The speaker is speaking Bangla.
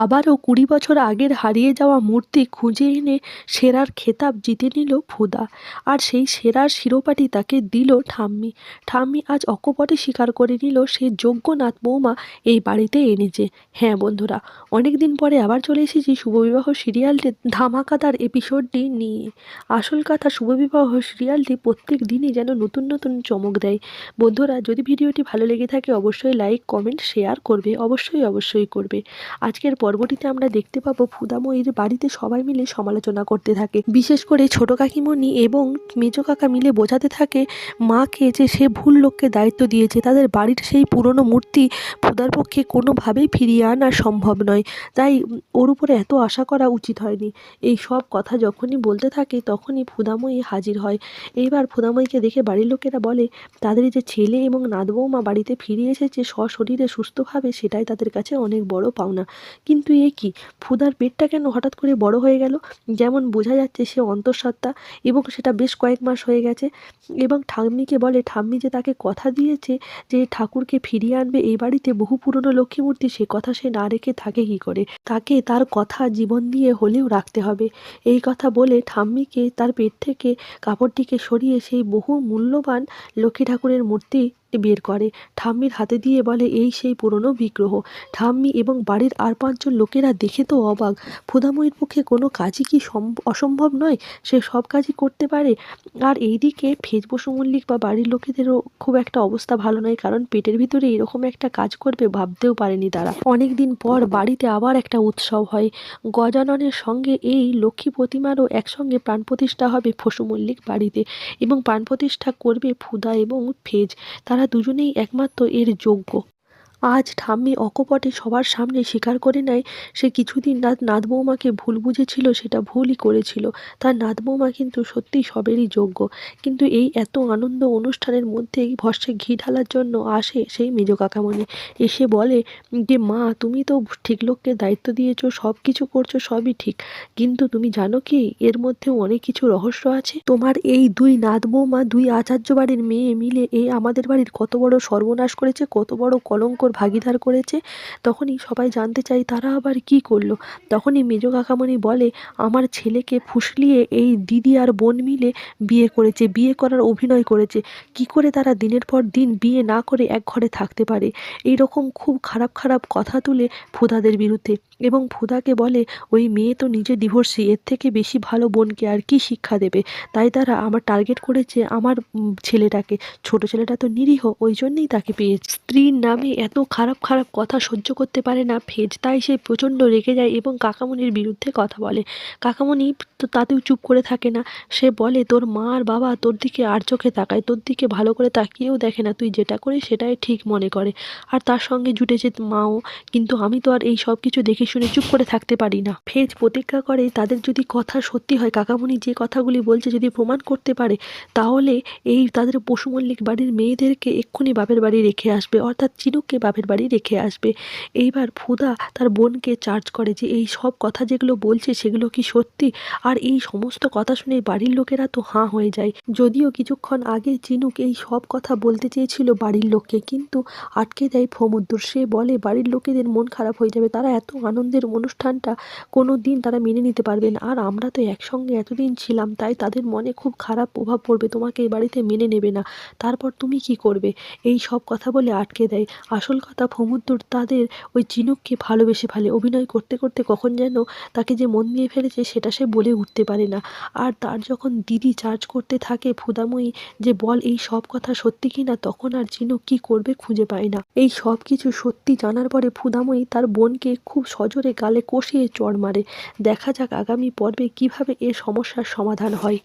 আবারও কুড়ি বছর আগের হারিয়ে যাওয়া মূর্তি খুঁজে এনে সেরার খেতাব জিতে নিল ফুদা আর সেই সেরার শিরোপাটি তাকে দিল ঠাম্মি। ঠাম্মি আজ অকপটে স্বীকার করে নিল সে যোগ্যনাথ বৌমা এই বাড়িতে এনেছে। হ্যাঁ বন্ধুরা অনেক দিন পরে আবার চলে এসেছি শুভবিবাহ সিরিয়ালটির ধামাকাদার এপিসোডটি নিয়ে। আসল কথা, শুভবিবাহ সিরিয়ালটি প্রত্যেক দিনই যেন নতুন নতুন চমক দেয়। বন্ধুরা, যদি ভিডিওটি ভালো লেগে থাকে, অবশ্যই লাইক, কমেন্ট, শেয়ার করবে, অবশ্যই অবশ্যই করবে। আজকের পর্বটিতে আমরা দেখতে পাবো ফুদাময়ীর বাড়িতে সবাই মিলে সমালোচনা করতে থাকে। বিশেষ করে ছোট কাকিমণি এবং মেজো কাকা মিলে বোঝাতে থাকে, মাকে যে সে ভুল লোককে দায়িত্ব দিয়েছে, তাদের বাড়ির সেই পুরনো মূর্তি ফুদার পক্ষে কোনোভাবেই ফিরিয়ে আনা সম্ভব নয়। তাই ওর উপরে এত আশা করা উচিত হয়নি। এই সব কথা যখনই বলতে থাকে, তখনই ফুদাময়ী হাজির হয়। এইবার ফুদাময়ীকে দেখে বাড়ির লোকেরা বলে, তাদের যে ছেলে এবং নাত বৌমা বাড়িতে ফিরে এসেছে সশরীরে সুস্থভাবে, সেটাই তাদের কাছে অনেক বড় পাওনা। কিন্তু এ কি? ফুদার পেটটা কেন হঠাৎ করে বড় হয়ে গেল? যেমন বোঝা যাচ্ছে সে অন্তঃসত্ত্বা এবং সেটা বেশ কয়েক মাস হয়ে গেছে। এবং ঠাম্মিকে বলে, ঠাম্মি যে তাকে কথা দিয়েছে যে ঠাকুরকে ফিরিয়ে আনবে এই বাড়িতে বহু পুরনো লক্ষ্মী মূর্তি সে কথা সে না রেখে থাকে কী করে? তাকে তার কথা জীবন দিয়ে হলেও রাখতে হবে। এই কথা বলে ঠাম্মিকে তার পেট থেকে কাপড়টিকে সরিয়ে সেই বহু মূল্যবান লক্ষ্মী ঠাকুরের মূর্তি বের করে। ঠাম্মির হাতে দিয়ে বলে, এই সেই পুরনো বিগ্রহ। ঠাম্মি এবং বাড়ির আর পাঁচজন লোকেরা দেখে তো অবাক। ক্ষুধাময়ীর পক্ষে কোনো কাজই কি সম- অসম্ভব নয়? সে সব কাজই করতে পারে। আর এইদিকে ফেজ বসু মল্লিক বা বাড়ির লোকেদেরও খুব একটা অবস্থা ভালো নয়, কারণ পেটের ভিতরে এরকম একটা কাজ করবে ভাবতেও পারেনি তারা। অনেক দিন পর বাড়িতে আবার একটা উৎসব হয়। গজাননের সঙ্গে এই লক্ষ্মী প্রতিমারও একসঙ্গে প্রাণ প্রতিষ্ঠা হবে ফসু মল্লিক বাড়িতে এবং প্রাণ প্রতিষ্ঠা করবে ফুদা এবং ফেজ। তারা দুজনেই একমাত্র এর যোগ্য। আজ ঠাম্মি অকপটে সবার সামনে স্বীকার করে নেয়, সে কিছুদিন নাত নাত বৌমাকে ভুল বুঝেছিল, সেটা ভুলই করেছিল। তার নাত বৌমা কিন্তু সত্যিই সবেরই যোগ্য। কিন্তু এই এত আনন্দ অনুষ্ঠানের মধ্যেই ভস্যে ঘি ঢালার জন্য আসে সেই মেজ কাকামণি। এসে বলে, যে মা, তুমি তো ঠিক লোককে দায়িত্ব দিয়েছ, সব কিছু করছ, সবই ঠিক। কিন্তু তুমি জানো কি, এর মধ্যেও অনেক কিছু রহস্য আছে। তোমার এই দুই নাত বৌমা দুই আচার্য বাড়ির মেয়ে মিলে এই আমাদের বাড়ির কত বড় সর্বনাশ করেছে, কত বড় কলঙ্কর ভাগিদার করেছে, তখনই সবাই জানতে চায় তারা আবার কি করল। তখনই মেজ কাকামণি বলে, আমার ছেলেকে ফুসলিয়ে এই দিদি আর বোন মিলে বিয়ে করেছে, বিয়ে করার অভিনয় করেছে। কি করে তারা দিনের পর দিন বিয়ে না করে এক ঘরে থাকতে পারে? এই রকম খুব খারাপ খারাপ কথা তুলে ফুদাদের বিরুদ্ধে। এবং ফুদাকে বলে, ওই মেয়ে তো নিজে ডিভোর্সি এর থেকে বেশি ভালো বোনকে আর কি শিক্ষা দেবে? তাই তারা আমার টার্গেট করেছে আমার ছেলেটাকে। ছোট ছেলেটা তো নিরীহ, ওই জন্যেই তাকে পেয়েছে। স্ত্রীর নামে এত খারাপ খারাপ কথা সহ্য করতে পারে না ফেজ। তাই সে প্রচণ্ড রেগে যায় এবং কাকামণির বিরুদ্ধে কথা বলে। কাকামণি তো তাতেও চুপ করে থাকে না। সে বলে, তোর মা আর বাবা তোর দিকে আর চোখে তাকায়, তোর দিকে ভালো করে তাকিয়েও দেখে না, তুই যেটা করে সেটাই ঠিক মনে করে। আর তার সঙ্গে জুটেছে মাও। কিন্তু আমি তো আর এই সব কিছু দেখে শুনে চুপ করে থাকতে পারি না। ফেজ প্রতিজ্ঞা করে, তাদের যদি কথা সত্যি হয়, কাকামণি যে কথাগুলি বলছে যদি প্রমাণ করতে পারে, তাহলে এই তাদের পশু মল্লিক বাড়ির মেয়েদেরকে এক্ষুনি বাপের বাড়ি রেখে আসবে। অর্থাৎ চিনুককে বাপের বাড়ি রেখে আসবে। এইবার ফুদা তার বোনকে চার্জ করে যে, এই সব কথা যেগুলো বলছে সেগুলো কি সত্যি? আর এই সমস্ত কথা শুনে বাড়ির লোকেরা তো হাঁ হয়ে যায়। যদিও কিছুক্ষণ আগে চিনুক এই সব কথা বলতে চেয়েছিল বাড়ির লোককে, কিন্তু আটকে দেয় ফমুদ্দুর সে বলে, বাড়ির লোকেদের মন খারাপ হয়ে যাবে। তারা এত আনন্দের অনুষ্ঠানটা কোনো দিন তারা মেনে নিতে পারবে না। আর আমরা তো একসঙ্গে এতদিন ছিলাম, তাই তাদের মনে খুব খারাপ প্রভাব পড়বে। তোমাকে এই বাড়িতে মেনে নেবে না। তারপর তুমি কি করবে? এই সব কথা বলে আটকে দেয়। আসল কথা তাদের ওই চিনুককে ভালোবেসে ফেলে। অভিনয় করতে করতে কখন যেন তাকে যে মন দিয়ে ফেলেছে, সেটা সে বলে উঠতে পারে না। আর তার যখন দিদি চার্জ করতে থাকে ফুদাময়ী যে, বল, এই সব কথা সত্যি কি না? তখন আর চিনুক কি করবে খুঁজে পায় না। এই সব কিছু সত্যি জানার পরে ফুদাময়ী তার বোনকে খুব সজোরে গালে কষিয়ে চড় মারে। দেখা যাক আগামী পর্বে কীভাবে এ সমস্যার সমাধান হয়।